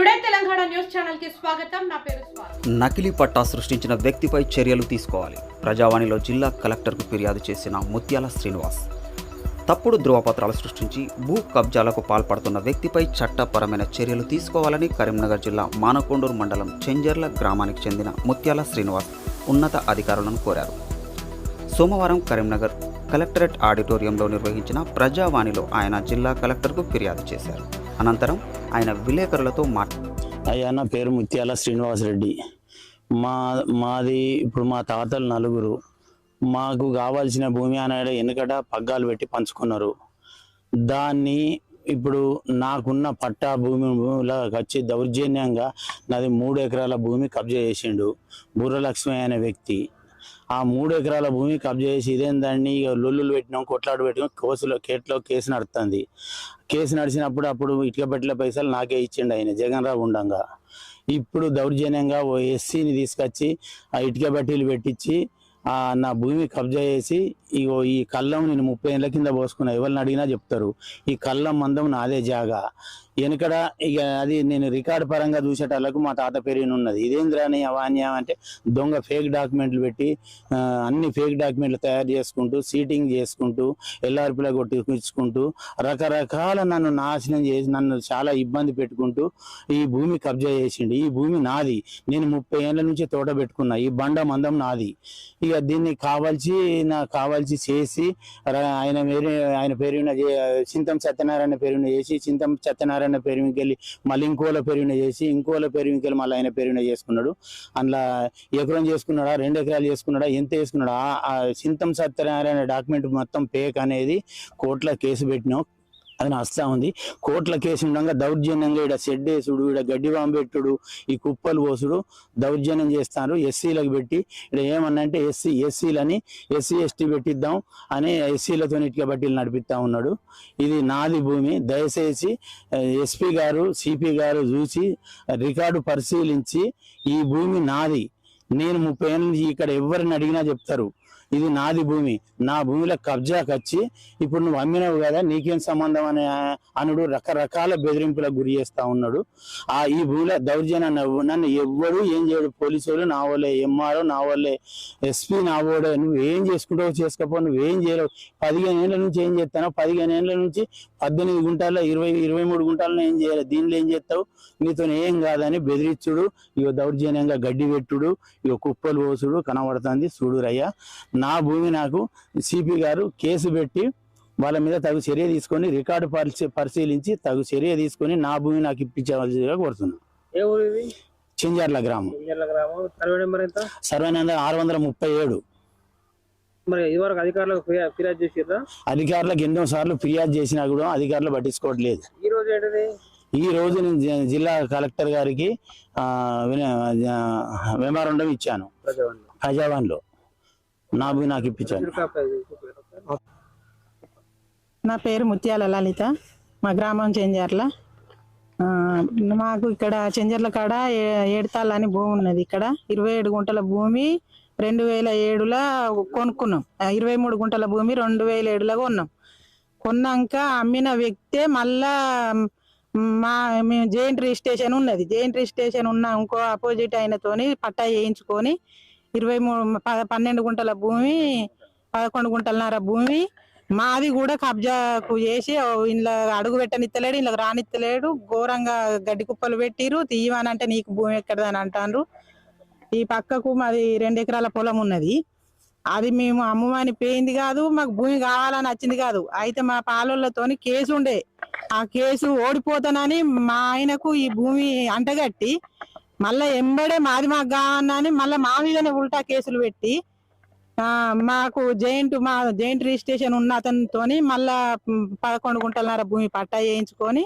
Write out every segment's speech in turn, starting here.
Today Telangana news ఛానల్కి స్వాగతం. నా పేరు నకిలీ పట్టా సృష్టించిన వ్యక్తిపై చర్యలు తీసుకోవాలి. ప్రజావాణిలో జిల్లా కలెక్టర్కు ఫిర్యాదు చేసిన ముత్యాల శ్రీనివాస్. తప్పుడు ధృవపత్రాలు సృష్టించి భూ కబ్జాలకు పాల్పడుతున్న వ్యక్తిపై చట్టపరమైన చర్యలు తీసుకోవాలని కరీంనగర్ జిల్లా మానకొండూరు మండలం చెంజర్ల గ్రామానికి చెందిన ముత్యాల శ్రీనివాస్ ఉన్నత అధికారులను కోరారు. సోమవారం కరీంనగర్ కలెక్టరేట్ ఆడిటోరియంలో నిర్వహించిన ప్రజావాణిలో ఆయన జిల్లా కలెక్టర్కు ఫిర్యాదు చేశారు. అనంతరం ఆయన విలేకరులతో మాట్లాడారు అయ్యా నా పేరు ముత్యాల శ్రీనివాసరెడ్డి. మా మాది ఇప్పుడు మా తాతలు నలుగురు. మాకు కావాల్సిన భూమి అనేది వెనుకట పగ్గాలు పెట్టి పంచుకున్నారు. దాన్ని ఇప్పుడు నాకున్న పట్టా భూమిలో వచ్చి దౌర్జన్యంగా నాది మూడు ఎకరాల భూమి కబ్జా చేసిండు. బుర్రలక్ష్మి అనే వ్యక్తి. ఆ మూడు ఎకరాల భూమి కబ్జా చేసి ఇదేందండి ఇక లొల్లులు పెట్టినాం కొట్లాడు పెట్టినాం కోసులో కేట్లో కేసు నడుస్తుంది కేసు నడిచినప్పుడు అప్పుడు ఇటుక పెట్టిన పైసలు నాకే ఇచ్చిండు ఆయన జగన్ రావు ఉండంగా. ఇప్పుడు దౌర్జన్యంగా ఓ ఎస్సీని తీసుకొచ్చి ఆ ఇటుక బట్టీలు పెట్టించి నా భూమి కబ్జా చేసి ఇగో ఈ కళ్ళం నేను ముప్పై ఏళ్ళ కింద పోసుకున్నా ఎవరిని అడిగినా చెప్తారు. ఈ కళ్ళం మందం నాదే జాగా. వెనకడ ఇక అది నేను రికార్డ్ పరంగా చూసేటాలకు మా తాత పేరు ఉన్నది. ఇదేంద్రాని అవాన్యం అంటే దొంగ ఫేక్ డాక్యుమెంట్లు పెట్టి అన్ని ఫేక్ డాక్యుమెంట్లు తయారు చేసుకుంటూ సీటింగ్ చేసుకుంటూ ఎల్ఆర్పిలో కొట్టించుకుంటూ రకరకాల నన్ను నాశనం చేసి నన్ను చాలా ఇబ్బంది పెట్టుకుంటూ ఈ భూమి కబ్జా చేసిండు. ఈ భూమి నాది. నేను ముప్పై ఏళ్ళ నుంచి తోట పెట్టుకున్నా ఈ బండ మందం నాది. ఇక దీన్ని కావాల్సి నాకు కావాల్సి చేసి ఆయన పేరు ఆయన పేరు చింతం సత్యనారాయణ పేరున చేసి చింతం సత్యనారాయణ పేరు మీదకి మళ్ళీ ఇంకోల పెరుగున చేసి ఇంకోల పేరు మీదకి మళ్ళీ ఆయన పెరుగున చేసుకున్నాడు. అందులో ఎకరం చేసుకున్నాడా రెండు ఎకరాలు చేసుకున్నాడా ఎంత చేసుకున్నాడా? ఆ- సింతం సత్యనారాయణ డాక్యుమెంట్ మొత్తం పేక్ అనేది కోర్టులో కేసు పెట్టినాం. అది వస్తా ఉంది. కోట్ల కేసు ఉండగా దౌర్జన్యంగా ఇక్కడ షెడ్ వేసుడు ఇక్కడ గడ్డి పెట్టుడు ఈ కుప్పలు పోసుడు దౌర్జన్యం చేస్తారు. ఎస్సీలకు పెట్టి ఇక్కడ ఏమన్నంటే ఎస్సీ ఎస్సీలని ఎస్సీ ఎస్టీ పెట్టిద్దాం అని ఎస్సీలతో ఇటుక బట్టీలు నడిపిస్తా ఉన్నాడు. ఇది నాది భూమి. దయచేసి ఎస్పీ గారు సిపి గారు చూసి రికార్డు పరిశీలించి ఈ భూమి నాది. నేను ముప్పై ఏళ్ళ నుంచి ఇక్కడ ఎవరిని అడిగినా చెప్తారు. ఇది నాది భూమి. నా భూమిలో కబ్జాకి వచ్చి ఇప్పుడు నువ్వు అమ్మినావు కదా నీకేం సంబంధం అని అనుడు రకరకాల బెదిరింపులకు గురి చేస్తా ఉన్నాడు. ఆ ఈ భూమిలో దౌర్జన్య నన్ను- ఎవ్వడు ఏం చేయడు. పోలీసులు నా వాళ్ళే ఎంఆర్ఓ నా వాళ్ళే ఎస్పీ నా వాడే నువ్వు ఏం చేసుకుంటావు చేసుకోపో నువ్వు ఏం చేయలేవు. పదిహేను ఏళ్ళ నుంచి ఏం చేస్తానో పదిహేను ఏళ్ళ నుంచి పద్దెనిమిది గుంటాల్లో ఇరవై ఇరవై మూడు గుంటాలను ఏం చేయలేదు దీనిలో ఏం చేస్తావు? నీతో ఏం కాదని బెదిరించుడు ఇక దౌర్జన్యంగా గడ్డి పెట్టుడు. ఇక కుప్పలు పోసుడు. కనబడుతుంది చూడురయ్యా నా భూమి నాకు సిపి గారు కేసు పెట్టి వాళ్ళ మీద తగు చర్య తీసుకొని రికార్డు పరిశీ పరిశీలించి తగు చర్య తీసుకొని నా భూమి నాకు ఇప్పించవలసిందిగా కోరుతున్నాను. ఏ ఊరు ఇది? చింజర్ల గ్రామం. సర్వే నెంబర్ ఎంత? సర్వే నెంబర్ ఆరు వందల ముప్పై ఏడు. మరి ఇదివరకు అధికారులకు ఫిర్యా- ఫిర్యాదు చేసిర్రా? అధికారులకు ఎన్నో సార్లు ఫిర్యాదు చేసినా కూడా అధికారులు పట్టించుకోవట్లేదు. ఈ రోజు ఏంటిది? ఈ రోజు నేను జి- జిల్లా కలెక్టర్ గారికి ఆ, విన- ఆ, మెమోరాండం ఇచ్చాను. ప్రజావాణి హైదరాబాద్లో నాభి నాకు ఇప్పించాను నా పేరు ముత్యాల లలిత. మా గ్రామం చెంజర్ల. మాకు ఇక్కడ చెంజర్ల కాడ ఏడుతాళ్ళ అని భూమి ఉన్నది ఇక్కడ. ఇరవై ఏడు గుంటల భూమి రెండు వేల ఏడులో కొనుక్కున్నాం. ఆ, ఇరవై మూడు గుంటల భూమి రెండు వేల ఏడులో కొన్నాం. కొన్నాక అమ్మిన వ్యక్తే మళ్ళా మా మేము జేఎంట్ రిజిస్ట్రేషన్ ఉన్నది. జేఎంట్ రిజిస్ట్రేషన్ ఉన్న ఇంకో అపోజిట్ ఆయనతోని పట్టా చేయించుకొని ఇరవై మూడు పన్నెండు గుంటల భూమి పదకొండు గుంటలన్నర భూమి. మాది కూడా కబ్జాకు చేసి ఇంట్లో అడుగు పెట్టనిత్తలేడు ఇంట్లో రానిత్తలేడు. ఘోరంగా గడ్డి కుప్పలు పెట్టిరు తీయమనంటే నీకు భూమి ఎక్కడదని అంటారు ఈ పక్కకు మాది రెండు ఎకరాల పొలం ఉన్నది. అది మేము అమ్మమని పోయింది కాదు మాకు భూమి కావాలని వచ్చింది కాదు. అయితే మా పాలొల్లతోని కేసు ఉండే. ఆ కేసు ఓడిపోతానని మా ఆయనకు ఈ భూమి అంటగట్టి మళ్ళా ఎంబడే మాది మాకు కావాలని మళ్ళీ మా మీదనే ఉల్టా కేసులు పెట్టి మాకు జైంట్ మా జైంట్ రిజిస్ట్రేషన్ ఉన్న అతనితోని మళ్ళా పదకొండు గుంటలన్నర భూమి పట్టా చేయించుకొని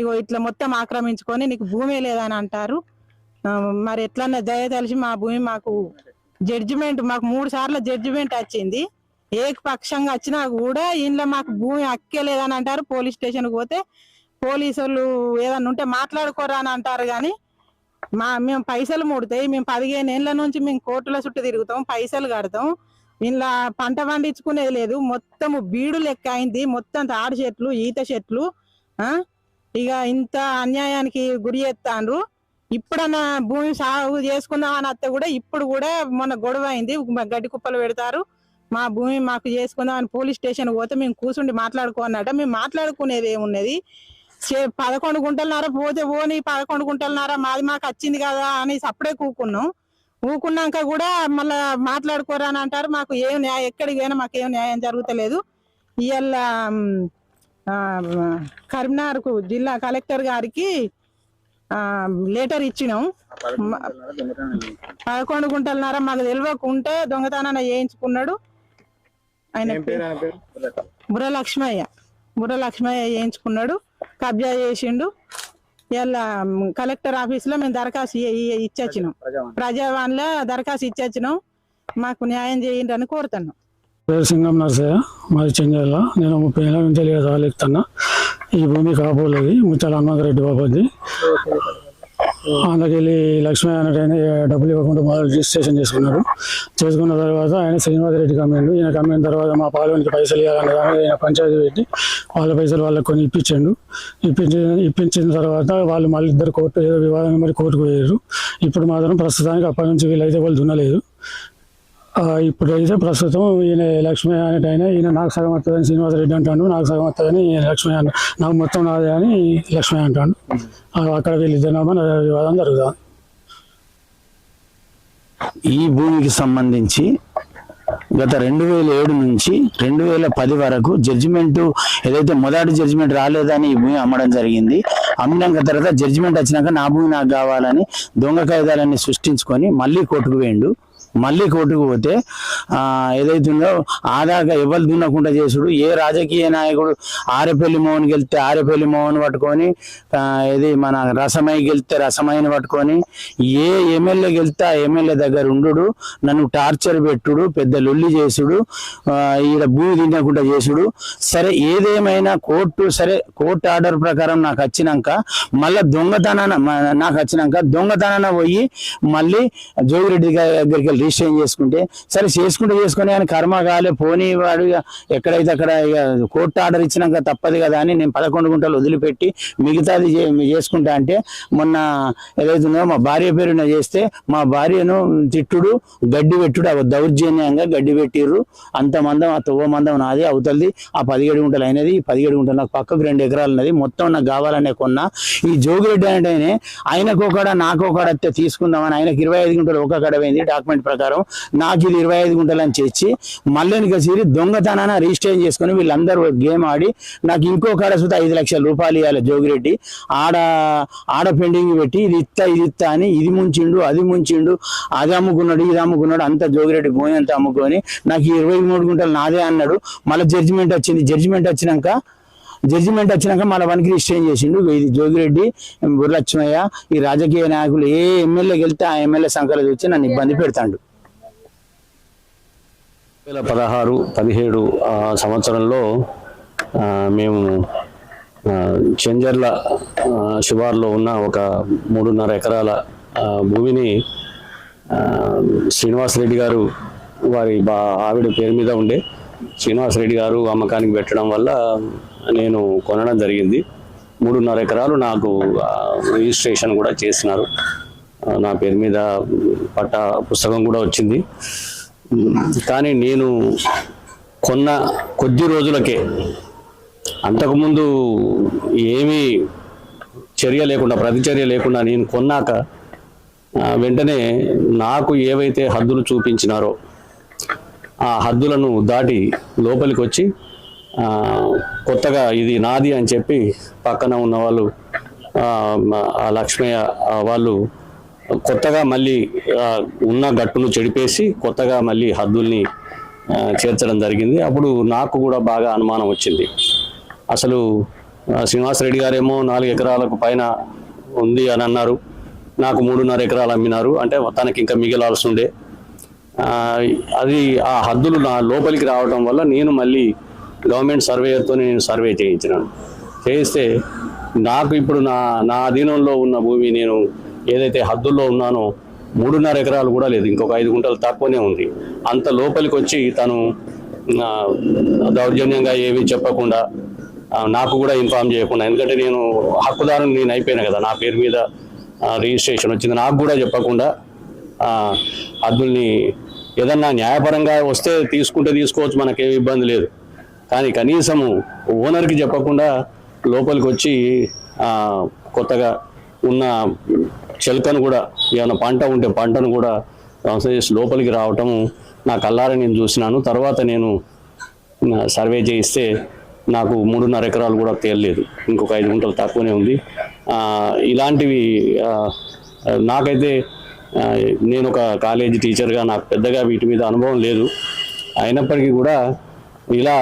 ఇగో ఇట్లా మొత్తం ఆక్రమించుకొని నీకు భూమి లేదని అంటారు. మరి ఎట్లన్నా దయతలిసి మా భూమి మాకు జడ్జిమెంట్ మాకు మూడు సార్లు జడ్జిమెంట్ వచ్చింది. ఏకపక్షంగా వచ్చినా కూడా ఇంట్లో మాకు భూమి అక్కే లేదని అంటారు. పోలీస్ స్టేషన్కి పోతే పోలీసు వాళ్ళు ఏదన్నా ఉంటే మాట్లాడుకోరా అని అంటారు కానీ మా మేము పైసలు ముడతాయి. మేము పదిహేను ఏళ్ళ నుంచి మేము కోర్టుల చుట్టూ తిరుగుతాం పైసలు కడతాం. ఇలా పంట పండించుకునేది లేదు. మొత్తం బీడు లెక్క అయింది. మొత్తం తాడి చెట్లు ఈత చెట్లు ఆ? ఇక ఇంత అన్యాయానికి గురి చేస్తాండ్రు. ఇప్పుడన్నా భూమి సాగు చేసుకుందాం అని అత్తే కూడా ఇప్పుడు కూడా మొన్న గొడవ అయింది. గడ్డి కుప్పలు పెడతారు. మా భూమి మాకు చేసుకుందాం అని పోలీస్ స్టేషన్ పోతే మేము కూర్చుండి మాట్లాడుకోనట మేము మాట్లాడుకునేది ఏమున్నది? పదకొండు గుంటలన్నర పోతే పోని పదకొండు గుంటలన్నర మాది మాకు వచ్చింది కదా అని అప్పుడే కూకున్నాం. ఊకున్నాక కూడా మళ్ళా మాట్లాడుకోరా అని అంటారు. మాకు ఏం న్యాయం ఎక్కడికి పోయినా మాకు ఏం న్యాయం జరుగుతలేదు. ఇవాళ కరీంనగర్కు జిల్లా కలెక్టర్ గారికి లెటర్ ఇచ్చినాం. పదకొండు గుంటలన్నర మాకు తెలియకుంటే దొంగతనాన్ని చేయించుకున్నాడు. ఆయన ఏం పేరు ఆయన పేరు? బుర్ర లక్ష్మయ్య బుర్ర లక్ష్మయ్య చేయించుకున్నాడు. కబ్జా చేసిండు. ఇలా కలెక్టర్ ఆఫీస్లో మేము దరఖాస్తు ఇచ్చొచ్చినాం. ప్రజావాణి. ప్రజావాణిలో దరఖాస్తు ఇచ్చొచ్చినాం. మాకు న్యాయం చేయండి అని కోరుతున్నాం. పేరు సింగం నర్సయ్య మాది చెంజాల నేను ముప్పై ఏళ్ళ నుంచి రాలేకుతున్నా ఈ భూమి కాపోలేదు ముత్యాల హనుమంతరెడ్డి బాబాది. అందుకెళ్ళి లక్ష్మీ అన్నట్టు ఆయన డబ్బులు ఇవ్వకుండా మొదలు రిజిస్ట్రేషన్ చేసుకున్నారు. చేసుకున్న తర్వాత ఆయన శ్రీనివాసరెడ్డి కమ్మిండు. ఈయన కమ్మిన తర్వాత మా పాలవనికి పైసలు ఇవ్వాలని ఆయన పంచాయతీ పెట్టి వాళ్ళ పైసలు వాళ్ళకి కొన్ని ఇప్పించండు. ఇప్పించి ఇప్పించిన తర్వాత వాళ్ళు మళ్ళీ ఇద్దరు కోర్టు ఏదో వివాదం మరి కోర్టుకు పోయారు. ఇప్పుడు మాత్రం ప్రస్తుతానికి అప్పటి నుంచి వీళ్ళైతే వాళ్ళు దున్నలేదు. ఇప్పుడు ఇప్పుడైతే ప్రస్తుతం ఈయన లక్ష్మీ అనేట ఆయన ఈయన నాకు సగం వస్తుందని శ్రీనివాసరెడ్డి అంటాడు నాకు సగం వస్తుందని లక్ష్మీ అంట నాకు మొత్తం నాదే అని లక్ష్మీ అంటాడు. అక్కడ వీళ్ళిద్దరు వివాదం జరుగుతుంది ఈ భూమికి సంబంధించి గత రెండు వేల ఏడు నుంచి రెండు వేల పది వరకు జడ్జిమెంట్ ఏదైతే మొదటి జడ్జిమెంట్ రాలేదని ఈ భూమి అమ్మడం జరిగింది అమ్మినాక తర్వాత జడ్జిమెంట్ వచ్చినాక నా భూమి నాకు కావాలని దొంగ కాగితాలన్నీ సృష్టించుకొని మళ్ళీ కోర్టుకు వేయండు మళ్ళీ కోర్టుకు పోతే ఏదైతుందో ఆదాగా ఎవరు దున్నకుండా చేసుడు ఏ రాజకీయ నాయకుడు ఆరేపల్లి మోహన్ గెలిస్తే ఆరేపల్లి మోహన్ పట్టుకొని ఇది మన రసమై గెలిస్తే రసమైని పట్టుకొని ఏ ఎమ్మెల్యే గెలిస్తే ఆ ఎమ్మెల్యే దగ్గర ఉండు నన్ను టార్చర్ పెట్టుడు పెద్ద లొల్లి చేసుడు ఈడ భూమి తినకుండా చేసుడు. సరే ఏదేమైనా కోర్టు సరే కోర్టు ఆర్డర్ ప్రకారం నాకు వచ్చినాక మళ్ళా దొంగతనాన నాకు వచ్చినాక దొంగతనాన పోయి మళ్ళీ జోగిరెడ్డి దగ్గరికి వెళ్ళి రిజిస్ట్రేషన్ చేసుకుంటే సరే చేసుకుంటే చేసుకుని కానీ కర్మ కాలే పోనీ వాడు ఇక ఎక్కడైతే అక్కడ ఇక కోర్టు ఆర్డర్ ఇచ్చినాక తప్పదు కదా అని నేను పదకొండు గుంటలు వదిలిపెట్టి మిగతాది చేసుకుంటా అంటే మొన్న ఏదైతుందో మా భార్య పేరున చేస్తే మా భార్యను తిట్టుడు గడ్డి పెట్టుడు అవి దౌర్జన్యంగా గడ్డి పెట్టిర్రు. అంత మందం ఆ తొవ్వ మందం నాది అవుతుంది ఆ పదిహేడు గుంటలు అయినది ఈ పదిహేడు గుంటలు నాకు పక్కకు రెండు ఎకరాలు ఉన్నది మొత్తం నాకు కావాలనే కొన్నా. ఈ జోగిరెడ్డి అంటే ఆయనకు ఒకడ నాకు ఒకడ తీసుకుందామని ఆయనకి ఇరవై ఐదు గుంటలు ఒక కడ పోయింది డాక్యుమెంట్ ప్రకారం నాకు ఇది ఇరవై ఐదు గుంటలని చేర్చి చేసి మళ్ళీ కసిరి దొంగతనాన రిజిస్ట్రేషన్ చేసుకుని వీళ్ళందరూ గేమ్ ఆడి నాకు ఇంకో కాడ సుత ఐదు లక్షల రూపాయలు ఇవ్వాలి జోగిరెడ్డి. ఆడ ఆడ పెండింగ్ పెట్టి ఇది ఇత్త ఇది ఇత్త అని ఇది ముంచిండు అది ముంచిండు అది అమ్ముకున్నాడు ఇది అమ్ముకున్నాడు అంత జోగిరెడ్డి గోయంతా అంతా అమ్ముకొని నాకు ఇరవై మూడు గుంటలు నాదే అన్నాడు. మళ్ళీ జడ్జిమెంట్ వచ్చింది. జడ్జిమెంట్ వచ్చినాక జడ్జిమెంట్ వచ్చినాక మళ్ళీ వన్కి రిజిస్ట్రేషన్ చేసిండు. ఇది జోగిరెడ్డి బుర్రలక్ష్మయ్య ఈ రాజకీయ నాయకులు ఏ ఎమ్మెల్యేకి వెళ్తే ఆ ఎమ్మెల్యే సంఖ్యలో వచ్చి నన్ను ఇబ్బంది పెడతాడు. వేల పదహారు పదిహేడు సంవత్సరంలో మేము చెంజర్ల శివార్లో ఉన్న ఒక మూడున్నర ఎకరాల భూమిని శ్రీనివాసరెడ్డి గారు వారి బా ఆవిడ పేరు మీద ఉండే శ్రీనివాసరెడ్డి గారు అమ్మకానికి పెట్టడం వల్ల నేను కొనడం జరిగింది. మూడున్నర ఎకరాలు నాకు రిజిస్ట్రేషన్ కూడా చేసినారు. నా పేరు మీద పట్ట పుస్తకం కూడా వచ్చింది. కానీ నేను కొన్న కొద్ది రోజులకే అంతకుముందు ఏమీ చర్య లేకుండా ప్రతిచర్య లేకుండా నేను కొన్నాక వెంటనే నాకు ఏవైతే హద్దులు చూపించినారో ఆ హద్దులను దాటి లోపలికి వచ్చి కొత్తగా ఇది నాది అని చెప్పి పక్కన ఉన్న వాళ్ళు ఆ, లక్ష్మయ్య వాళ్ళు కొత్తగా మళ్ళీ ఉన్న గట్టును చెడిపేసి కొత్తగా మళ్ళీ హద్దుల్ని చేర్చడం జరిగింది. అప్పుడు నాకు కూడా బాగా అనుమానం వచ్చింది. అసలు శ్రీనివాసరెడ్డి గారేమో నాలుగు ఎకరాలకు పైన ఉంది అని అన్నారు. నాకు మూడున్నర ఎకరాలు అమ్మినారు. అంటే తనకి ఇంకా మిగిలాల్సి ఉండే. అది ఆ హద్దులు నా లోపలికి రావడం వల్ల నేను మళ్ళీ గవర్నమెంట్ సర్వేయర్తో నేను సర్వే చేయించినాను. చేయిస్తే నాకు ఇప్పుడు నా నా అధీనంలో ఉన్న భూమి నేను ఏదైతే హద్దుల్లో ఉన్నానో మూడున్నర ఎకరాలు కూడా లేదు ఇంకొక ఐదు గుంటలు తక్కువనే ఉంది. అంత లోపలికి వచ్చి తను దౌర్జన్యంగా ఏమీ చెప్పకుండా నాకు కూడా ఇన్ఫార్మ్ చేయకుండా ఎందుకంటే నేను హక్కుదారుని నేను అయిపోయినా కదా నా పేరు మీద రిజిస్ట్రేషన్ వచ్చింది నాకు కూడా చెప్పకుండా హద్దుల్ని ఏదన్నా న్యాయపరంగా వస్తే తీసుకుంటే తీసుకోవచ్చు మనకేమి ఇబ్బంది లేదు. కానీ కనీసము ఓనర్కి చెప్పకుండా లోపలికి వచ్చి కొత్తగా ఉన్న చెలకను కూడా ఏమైనా పంట ఉంటే పంటను కూడా చేసి లోపలికి రావటము నా కల్లారా నేను చూసినాను. తర్వాత నేను సర్వే చేయిస్తే నాకు మూడున్నర ఎకరాలు కూడా తేలలేదు. ఇంకొక ఐదు గుంటలు తక్కువనే ఉంది. ఇలాంటివి నాకైతే నేను ఒక కాలేజీ టీచర్గా నాకు పెద్దగా వీటి మీద అనుభవం లేదు. అయినప్పటికీ కూడా ఇలా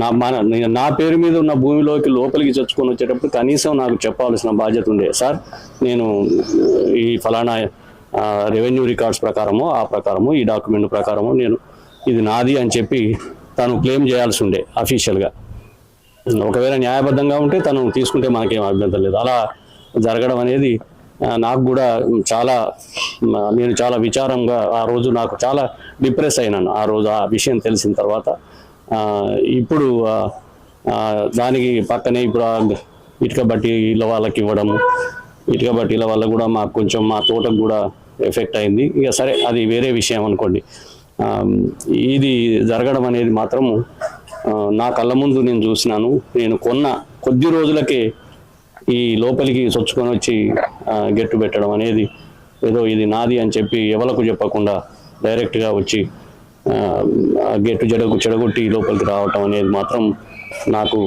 నా మన నా పేరు మీద ఉన్న భూమిలోకి లోపలికి చొచ్చుకొని వచ్చేటప్పుడు కనీసం నాకు చెప్పాల్సిన బాధ్యత ఉండే. సార్ నేను ఈ ఫలానా రెవెన్యూ రికార్డ్స్ ప్రకారము ఆ ప్రకారము ఈ డాక్యుమెంట్ ప్రకారము నేను ఇది నాది అని చెప్పి తను క్లెయిమ్ చేయాల్సి ఉండే అఫీషియల్గా. ఒకవేళ న్యాయబద్ధంగా ఉంటే తను తీసుకుంటే మనకేం అభ్యంతరం లేదు. అలా జరగడం అనేది నాకు కూడా చాలా నేను చాలా విచారంగా ఆ రోజు నాకు చాలా డిప్రెస్ అయినాను. ఆ రోజు ఆ విషయం తెలిసిన తర్వాత ఇప్పుడు దానికి పక్కనే ఇప్పుడు ఆ ఇటుక బట్టీల వాళ్ళకి ఇవ్వడము ఇటుక బట్టీల వల్ల కూడా మాకు కొంచెం మా తోటకు కూడా ఎఫెక్ట్ అయింది. ఇక సరే అది వేరే విషయం అనుకోండి. ఇది జరగడం అనేది మాత్రము నా కళ్ళ ముందు నేను చూసినాను. నేను కొన్న కొద్ది రోజులకే ఈ లోపలికి చొచ్చుకొని వచ్చి గెట్టు పెట్టడం అనేది ఏదో ఇది నాది అని చెప్పి ఎవలకు చెప్పకుండా డైరెక్ట్గా వచ్చి గెట్టు చెడగు చెడగొట్టి లోపలికి రావటం అనేది మాత్రం నాకు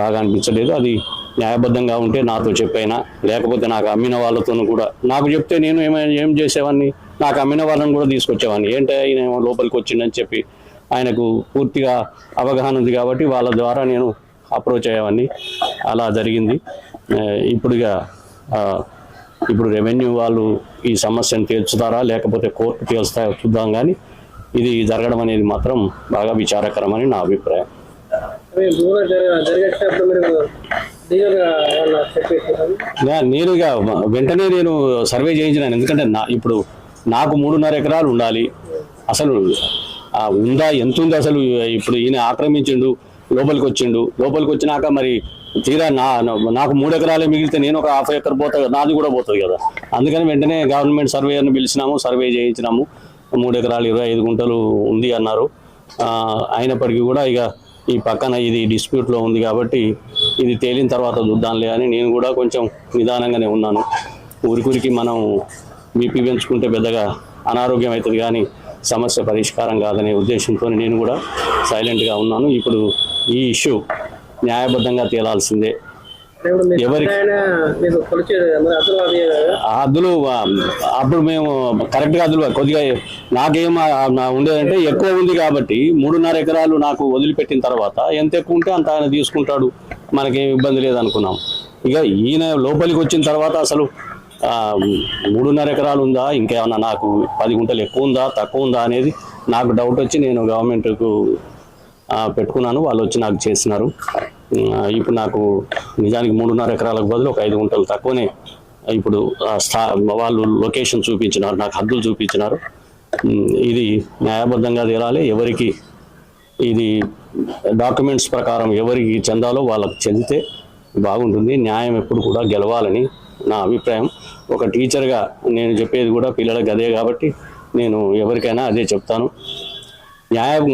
బాగా అనిపించలేదు. అది న్యాయబద్ధంగా ఉంటే నాతో చెప్పైనా లేకపోతే నాకు అమ్మిన వాళ్ళతోనూ కూడా. నాకు చెప్తే నేను ఏమైనా ఏం చేసేవాడిని నాకు అమ్మిన వాళ్ళని కూడా తీసుకొచ్చేవాడిని ఏంటో ఆయన ఏమో లోపలికి వచ్చిందని చెప్పి ఆయనకు పూర్తిగా అవగాహన ఉంది కాబట్టి వాళ్ళ ద్వారా నేను అప్రోచ్ అయ్యేవాడిని అలా జరిగింది. ఆ, ఇప్పుడు రెవెన్యూ వాళ్ళు ఈ సమస్యను తీర్చుతారా? లేకపోతే కోర్టు తీర్చుతారా చూద్దాం కానీ ఇది జరగడం అనేది మాత్రం బాగా విచారకరమని నా అభిప్రాయం. అదే భూమి జరగ జరిగేటప్పుడు మీరు డీజల్గా ఏమన్నా చెప్పేసారు నా- నేను ఇక వెంటనే నేను సర్వే చేయించినాను. ఎందుకంటే నా ఇప్పుడు నాకు మూడున్నర ఎకరాలు ఉండాలి. అసలు ఉందా ఎంత ఉంది అసలు? ఇప్పుడు ఈయన ఆక్రమించిండు లోపలికి వచ్చిండు లోపలికి వచ్చినాక మరి తీరా నా నాకు మూడు ఎకరాలే మిగిలితే నేను ఒక హాఫ్ ఎకర్ పోతా నాది కూడా పోతుంది కదా. అందుకని వెంటనే గవర్నమెంట్ సర్వేయర్ని పిలిచినాము సర్వే చేయించినాము. మూడు ఎకరాలు ఇరవై ఐదు గుంటలు ఉంది అన్నారు. అయినప్పటికీ కూడా ఇక ఈ పక్కన ఇది డిస్ప్యూట్లో ఉంది కాబట్టి ఇది తేలిన తర్వాత చూద్దాంలే అని నేను కూడా కొంచెం నిదానంగానే ఉన్నాను. ఊరికూరికి మనం బీపీ పెంచుకుంటే పెద్దగా అనారోగ్యం అవుతుంది కానీ సమస్య పరిష్కారం కాదనే ఉద్దేశంతో నేను కూడా సైలెంట్గా ఉన్నాను. ఇప్పుడు ఈ ఇష్యూ న్యాయబద్ధంగా తేలాల్సిందే. ఇప్పుడు మీ ఎవరి- ఆయన మీకు కొలిచేది మరి అసలు అది ఆ హద్దులు ఆ, అప్పుడు మేము కరెక్ట్గా హద్దులు కొద్దిగా నాకేం ఉండేదంటే ఎక్కువ ఉంది కాబట్టి మూడున్నర ఎకరాలు నాకు వదిలిపెట్టిన తర్వాత ఎంత ఎక్కువ ఉంటే అంత ఆయన తీసుకుంటాడు. మనకేం ఇబ్బంది లేదనుకున్నాం ఇక ఈయన లోపలికి వచ్చిన తర్వాత అసలు మూడున్నర ఎకరాలు ఉందా ఇంకేమన్నా నాకు పది గుంటలు ఎక్కువ ఉందా తక్కువ ఉందా అనేది నాకు డౌట్ వచ్చి నేను గవర్నమెంట్కు పెట్టుకున్నాను. వాళ్ళు వచ్చి నాకు చేసినారు. ఇప్పుడు నాకు నిజానికి మూడున్నర ఎకరాలకు బదులు ఒక ఐదు గుంటలు తక్కువనే ఇప్పుడు వాళ్ళు లొకేషన్ చూపించినారు నాకు హద్దులు చూపించినారు. ఇది న్యాయబద్ధంగా తేలాలి. ఎవరికి ఇది డాక్యుమెంట్స్ ప్రకారం ఎవరికి చెందాలో వాళ్ళకి చెందితే బాగుంటుంది. న్యాయం ఎప్పుడు కూడా గెలవాలని నా అభిప్రాయం. ఒక టీచర్గా నేను చెప్పేది కూడా పిల్లలకు అదే కాబట్టి నేను ఎవరికైనా అదే చెప్తాను. న్యాయం